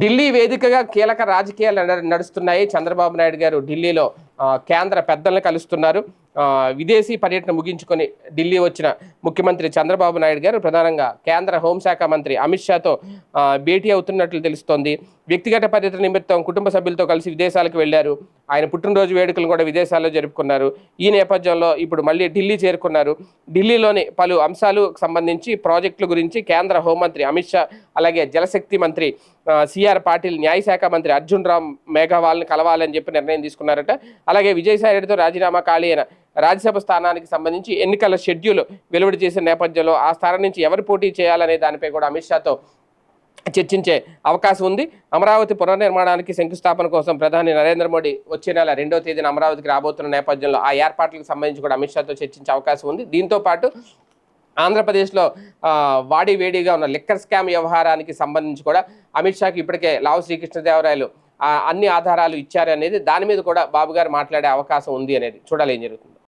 ఢిల్లీ వేదికగా కీలక రాజకీయాలు నడుస్తున్నాయి. చంద్రబాబు నాయుడు గారు ఢిల్లీలో కేంద్ర పెద్దలను కలుస్తున్నారు. విదేశీ పర్యటన ముగించుకొని ఢిల్లీ వచ్చిన ముఖ్యమంత్రి చంద్రబాబు నాయుడు గారు ప్రధానంగా కేంద్ర హోంశాఖ మంత్రి అమిత్ షాతో భేటీ అవుతున్నట్లు తెలుస్తోంది. వ్యక్తిగత పర్యటన నిమిత్తం కుటుంబ సభ్యులతో కలిసి విదేశాలకు వెళ్ళారు ఆయన పుట్టినరోజు వేడుకలు కూడా విదేశాల్లో జరుపుకున్నారు. ఈ నేపథ్యంలో ఇప్పుడు మళ్ళీ ఢిల్లీ చేరుకున్నారు. ఢిల్లీలోని పలు అంశాలు సంబంధించి ప్రాజెక్టుల గురించి కేంద్ర హోంమంత్రి అమిత్ షా అలాగే జలశక్తి మంత్రి సిఆర్ పాటిల్ న్యాయశాఖ మంత్రి అర్జున్ రామ్ మేఘవాల్ని కలవాలని చెప్పి నిర్ణయం తీసుకున్నారట. అలాగే విజయసాయి రెడ్డితో రాజీనామా ఖాళీ అయిన రాజ్యసభ స్థానానికి సంబంధించి ఎన్నికల షెడ్యూల్ వెలువడి చేసిన నేపథ్యంలో ఆ స్థానం నుంచి ఎవరు పోటీ చేయాలనే దానిపై కూడా అమిత్ షాతో చర్చించే అవకాశం ఉంది. అమరావతి పునర్నిర్మాణానికి శంకుస్థాపన కోసం ప్రధాని నరేంద్ర మోడీ వచ్చే నెల రెండో తేదీన అమరావతికి రాబోతున్న నేపథ్యంలో ఆ ఏర్పాట్లకు సంబంధించి కూడా అమిత్ షాతో చర్చించే అవకాశం ఉంది. దీంతో పాటు ఆంధ్రప్రదేశ్లో వాడి వేడిగా ఉన్న లిక్కర్ స్కామ్ వ్యవహారానికి సంబంధించి కూడా అమిత్ షాకి ఇప్పటికే లావు శ్రీకృష్ణదేవరాయలు అన్ని ఆధారాలు ఇచ్చారు అనేది దాని మీద కూడా బాబు గారు మాట్లాడే అవకాశం ఉంది అనేది చూడాలి ఏం జరుగుతుంది.